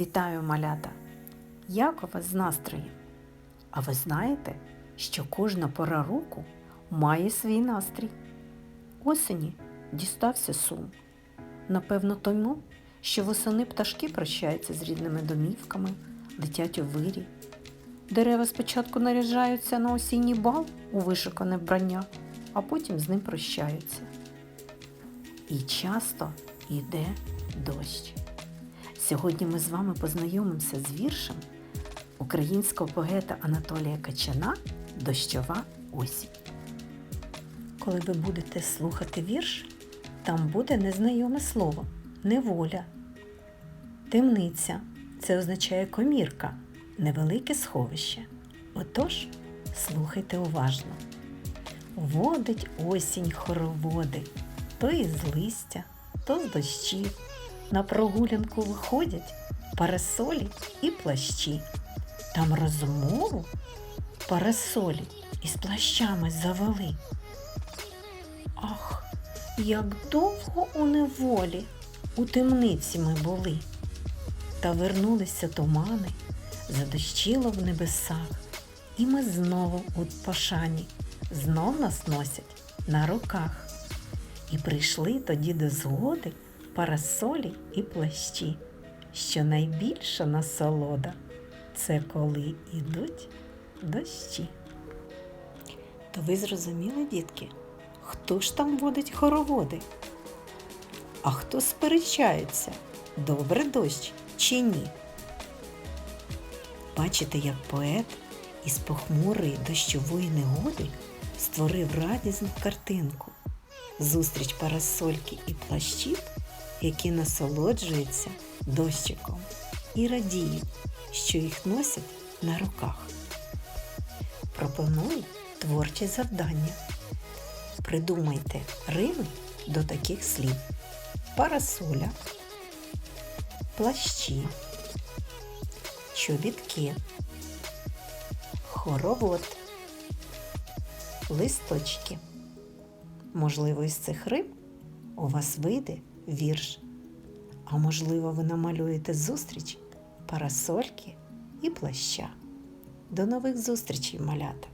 Вітаю малята! Як у вас з настроєм? А ви знаєте, що кожна пора року має свій настрій? Осені дістався сум. Напевно, тому, що восени пташки прощаються з рідними домівками, летять у вирі. Дерева спочатку наряджаються на осінній бал у вишукане вбрання, а потім з ним прощаються. І часто йде дощ. Сьогодні ми з вами познайомимося з віршем українського поета Анатолія Качана Дощова осінь. Коли ви будете слухати вірш, там буде незнайоме слово неволя. Темниця це означає комірка, невелике сховище. Отож, слухайте уважно. Водить осінь хороводи, то із листя, то з дощів. На прогулянку виходять парасолі і плащі. Там розмову парасолі із плащами завели. Ах, як довго у неволі у темниці ми були. Та вернулися тумани, задощило в небесах, і ми знову у пошані, знов нас носять на руках. І прийшли тоді до згоди парасолі і плащі, що найбільша насолода це коли ідуть дощі. То ви зрозуміли, дітки, хто ж там водить хороводи? А хто сперечається, добре дощ чи ні? Бачите, як поет із похмурої дощової негоди створив радісну картинку зустріч парасольки і плащів, які насолоджуються дощиком і радіють, що їх носять на руках. Пропоную творче завдання. Придумайте рими до таких слів: парасоля, плащі, чобітки, хоровод, листочки. Можливо, із цих риб у вас вийде вірш. А можливо, ви намалюєте зустріч парасольки і плаща. До нових зустрічей, малята!